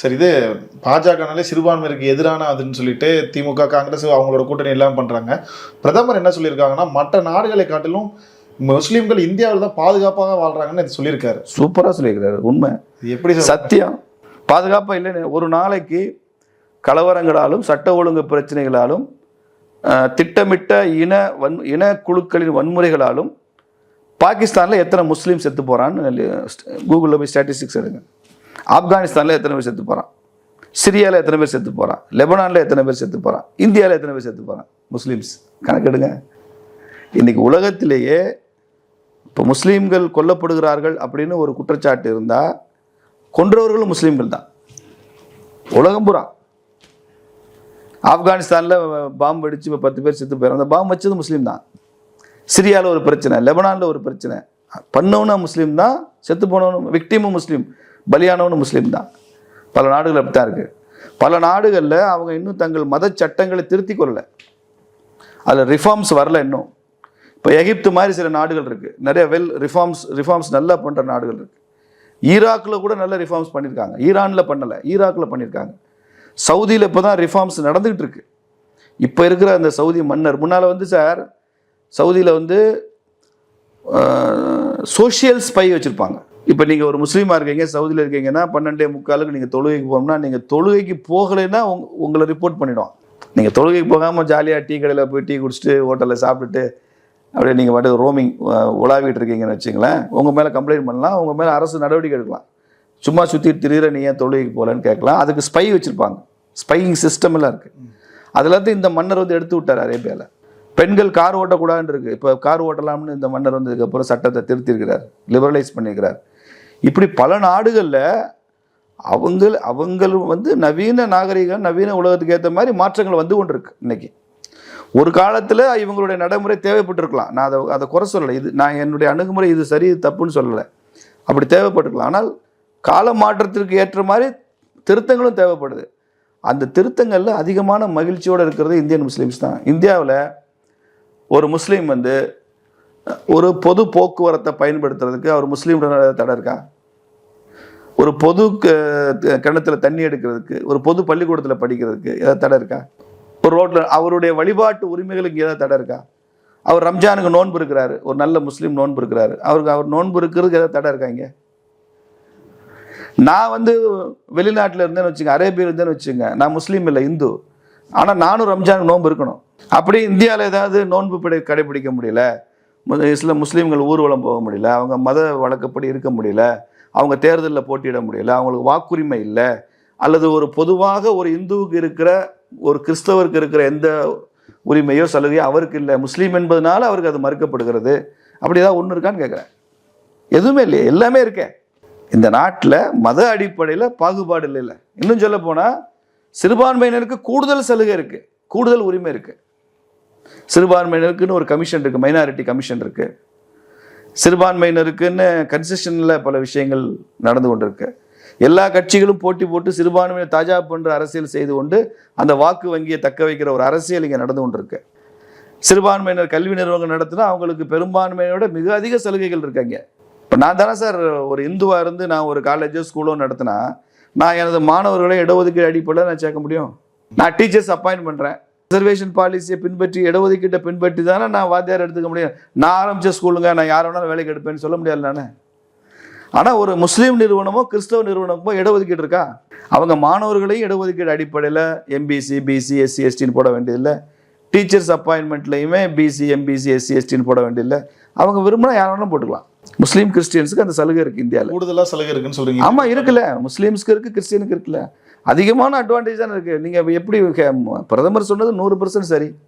சரி இது பாஜகனாலே சிறுபான்மையினருக்கு எதிரான அதுன்னு சொல்லிட்டு திமுக காங்கிரஸ் அவங்களோட கூட்டணி எல்லாம் பண்றாங்க. பிரதமர் என்ன சொல்லியிருக்காங்கன்னா மற்ற நாடுகளை காட்டிலும் முஸ்லீம்கள் இந்தியாவில் தான் பாதுகாப்பாக வாழ்றாங்கன்னு இது சொல்லியிருக்காரு. சூப்பராக சொல்லியிருக்கிறாரு உண்மை. இது எப்படி சத்தியம். பாதுகாப்பாக இல்லைன்னு ஒரு நாளைக்கு கலவரங்களாலும் சட்ட ஒழுங்கு பிரச்சனைகளாலும் திட்டமிட்ட இன வன் இன குழுக்களின் வன்முறைகளாலும் பாகிஸ்தானில் எத்தனை முஸ்லீம் செத்து போகிறான்னு கூகுளில் போய் ஸ்டாட்டிஸ்டிக்ஸ் எடுங்க. ஆப்கானிஸ்தானில் எத்தனை பேர் செத்து போகிறான் சிரியாவில் எத்தனை பேர் செத்து போகிறான் லெபனானில் எத்தனை பேர் செத்து போகிறான் இந்தியாவில் எத்தனை பேர் செத்து போகிறான் முஸ்லீம்ஸ். கணக்கெடுங்க. இன்றைக்கி உலகத்திலேயே இப்போ முஸ்லீம்கள் கொல்லப்படுகிறார்கள் அப்படின்னு ஒரு குற்றச்சாட்டு இருந்தால் கொன்றவர்களும் முஸ்லீம்கள் தான். உலகம் பூரா. ஆப்கானிஸ்தானில் பாம்பு அடித்து இப்போ பத்து பேர் செத்து போயிடும் அந்த பாம்பு வச்சது முஸ்லீம் தான். சிரியாவில் ஒரு பிரச்சனை லெபனானில் ஒரு பிரச்சனை. பண்ணவனா முஸ்லீம் தான் செத்து போனவனும் விக்டிமும் முஸ்லீம். பலியானவனும் முஸ்லீம் தான். பல நாடுகள் அப்படி தான் இருக்குது பல நாடுகளில் அவங்க இன்னும் தங்கள் மத சட்டங்களை திருத்தி கொள்ளலை. அதில் ரிஃபார்ம்ஸ் வரல இன்னும். இப்போ எகிப்து மாதிரி சில நாடுகள் இருக்குது நிறைய வெல் ரிஃபார்ம்ஸ் ரிஃபார்ம்ஸ் நல்லா பண்ணுற நாடுகள் இருக்குது ஈராக்கில் கூட நல்ல ரிஃபார்ம்ஸ் பண்ணியிருக்காங்க ஈரானில் பண்ணலை. ஈராக்கில் பண்ணியிருக்காங்க சவுதியில் இப்போ தான் ரிஃபார்ம்ஸ் நடந்துகிட்டு இருக்கு. இப்போ இருக்கிற அந்த சவுதி மன்னர் முன்னால் வந்து சார் சவுதியில் வந்து சோஷியல் ஸ்பை வச்சுருப்பாங்க. இப்போ நீங்கள் ஒரு முஸ்லீமாக இருக்கீங்க சவுதியில் இருக்கீங்கன்னா பன்னெண்டே முக்காலுக்கு நீங்கள் தொழுகைக்கு போகணும்னா நீங்கள் தொழுகைக்கு போகலைன்னா உங் உங்களை ரிப்போர்ட் பண்ணிவிடுவோம் நீங்கள் தொழுகைக்கு போகாமல் ஜாலியாக டீ கடையில் போய் டீ குடிச்சிட்டு ஹோட்டலில் சாப்பிட்டுட்டு அப்படியே நீங்கள் பாட்டு ரோமிங் உலாவிட்டு இருக்கீங்கன்னு வச்சுங்களேன் உங்கள் மேலே கம்ப்ளைண்ட் பண்ணலாம் உங்கள் மேலே அரசு நடவடிக்கை எடுக்கலாம். சும்மா சுற்றிட்டு திரியிற நீ ஏன் தொழுகைக்கு போகலன்னு கேட்கலாம். அதுக்கு ஸ்பை வச்சுருப்பாங்க. ஸ்பையிங் சிஸ்டம் எல்லாம் இருக்குது அதுலேருந்து இந்த மன்னர் வந்து எடுத்து விட்டார் அரேபியாவில் பெண்கள் கார் ஓட்டக்கூடாதுன்னு இருக்கு. இப்போ கார் ஓட்டலாம்னு இந்த மன்னர் வந்ததுக்கப்புறம் சட்டத்தை திருத்திருக்கிறார் லிபரலைஸ் பண்ணியிருக்கிறார். இப்படி பல நாடுகளில் அவங்க அவங்களும் வந்து நவீன நாகரிகம் நவீன உலகத்துக்கு ஏற்ற மாதிரி மாற்றங்கள் வந்து கொண்டு இருக்கு இன்னைக்கு. ஒரு காலத்தில் இவங்களுடைய நடைமுறை தேவைப்பட்டிருக்கலாம். நான் அதை அதை குறை சொல்லலை. இது நான் என்னுடைய அணுகுமுறை இது சரி இது தப்புன்னு சொல்லலை. அப்படி தேவைப்பட்டிருக்கலாம். ஆனால் கால மாற்றத்திற்கு ஏற்ற மாதிரி திருத்தங்களும் தேவைப்படுது. அந்த திருத்தங்களில் அதிகமான மகிழ்ச்சியோடு இருக்கிறது இந்தியன் முஸ்லீம்ஸ் தான். இந்தியாவில் ஒரு முஸ்லீம் வந்து ஒரு பொது போக்குவரத்தை பயன்படுத்துறதுக்கு அவர் முஸ்லீம் தடை இருக்கா? ஒரு பொது க- கிணத்துல தண்ணி எடுக்கிறதுக்கு ஒரு பொது பள்ளிக்கூடத்தில் படிக்கிறதுக்கு ஏதாவது தடை இருக்கா? ஒரு ரோட்டில் அவருடைய வழிபாட்டு உரிமைகளுக்கு ஏதாவது தடை இருக்கா? அவர் ரம்ஜானுக்கு நோன்பு இருக்கிறாரு. ஒரு நல்ல முஸ்லீம் நோன்பு இருக்கிறாரு. அவருக்கு அவர் நோன்பு இருக்கிறதுக்கு ஏதாவது தடை இருக்காங்க நான் வந்து வெளிநாட்டில் இருந்தேன்னு வச்சுங்க அரேபியில் இருந்தேன்னு வச்சுங்க நான் முஸ்லீம் இல்லை இந்து. ஆனால் நானும் ரம்ஜானுக்கு நோன்பு இருக்கணும். அப்படி இந்தியாவில் ஏதாவது நோன்பு பிடி கடைபிடிக்க முடியல? இஸ்லாம் முஸ்லீம்கள் ஊர்வலம் போக முடியல. அவங்க மத வழக்கப்படி இருக்க முடியல. அவங்க தேர்தலில் போட்டியிட முடியல அவங்களுக்கு வாக்குரிமை இல்லை அல்லது ஒரு பொதுவாக ஒரு இந்துவுக்கு இருக்கிற ஒரு கிறிஸ்தவருக்கு இருக்கிற எந்த உரிமையோ சலுகையோ அவருக்கு இல்லை. முஸ்லீம் என்பதனால அவருக்கு அது மறுக்கப்படுகிறது. அப்படி ஏதாவது ஒன்று இருக்கான்னு கேட்குறேன் எதுவுமே இல்லையே எல்லாமே இருக்கேன் இந்த நாட்டில் மத அடிப்படையில் பாகுபாடு இல்லை இன்னும் சொல்ல போனால் சிறுபான்மையினருக்கு கூடுதல் சலுகை இருக்குது கூடுதல் உரிமை இருக்குது சிறுபான்மையினருக்குன்னு ஒரு கமிஷன் இருக்குது மைனாரிட்டி கமிஷன் இருக்குது சிறுபான்மையினருக்குன்னு கன்செஷனில் பல விஷயங்கள் நடந்து கொண்டிருக்கு. எல்லா கட்சிகளும் போட்டி போட்டு சிறுபான்மையினர் தாஜா பண்ற அரசியல் செய்து கொண்டு அந்த வாக்கு வங்கியை தக்க வைக்கிற ஒரு அரசியல் இங்கே நடந்து கொண்டிருக்கு. சிறுபான்மையினர் கல்வி நிறுவனங்கள் நடத்தினா அவங்களுக்கு பெரும்பான்மையோட மிக அதிக சலுகைகள் இருக்காங்க இப்போ நான் தானே சார் ஒரு இந்துவாக இருந்து நான் ஒரு காலேஜோ ஸ்கூலோ நடத்தினா நான் எனது மாணவர்களை இடஒதுக்கீடு அடிப்படையில் நான் சேர்க்க முடியும்? நான் டீச்சர்ஸ் அப்பாயின்ட் பண்ணுறேன் ரிசர்வேஷன் பாலிசியை பின்பற்றி இடஒதுக்கீட்டை பின்பற்றி தானே நான் வாத்தியார் எடுத்துக்க முடியும்? நான் ஆரம்பித்த ஸ்கூலுங்க நான் யார் வேணாலும் வேலைக்கு எடுப்பேன்னு சொல்ல முடியாது நானே ஆனால் ஒரு முஸ்லீம் நிறுவனமோ கிறிஸ்தவ நிறுவனமோ இடஒதுக்கீடு இருக்கா? அவங்க மாணவர்களையும் இடஒதுக்கீடு அடிப்படையில் எம்பிசி பிசி எஸ்சி எஸ்டின்னு போட வேண்டியதில்லை. டீச்சர்ஸ் அப்பாயின்மெண்ட்லையுமே பிசி எம்பிசி எஸ்சி எஸ்டின்னு போட வேண்டியதில்லை. அவங்க விரும்பினா யார் வேணாலும் போட்டுக்கலாம். முஸ்லீம் கிறிஸ்டியன்ஸுக்கு அந்த சலுகை இருக்குது இந்தியாவில் கூடுதலா சலுகை இருக்குன்னு சொல்றீங்க. ஆமாம் இருக்குல்ல. முஸ்லீம்ஸ்க்கு இருக்குது கிறிஸ்டியனுக்கு இருக்குல்ல. அதிகமான அட்வான்டேஜ் தானே இருக்குது நீங்கள் எப்படி பிரதமர் சொன்னது நூறு பர்சன்ட் சரி.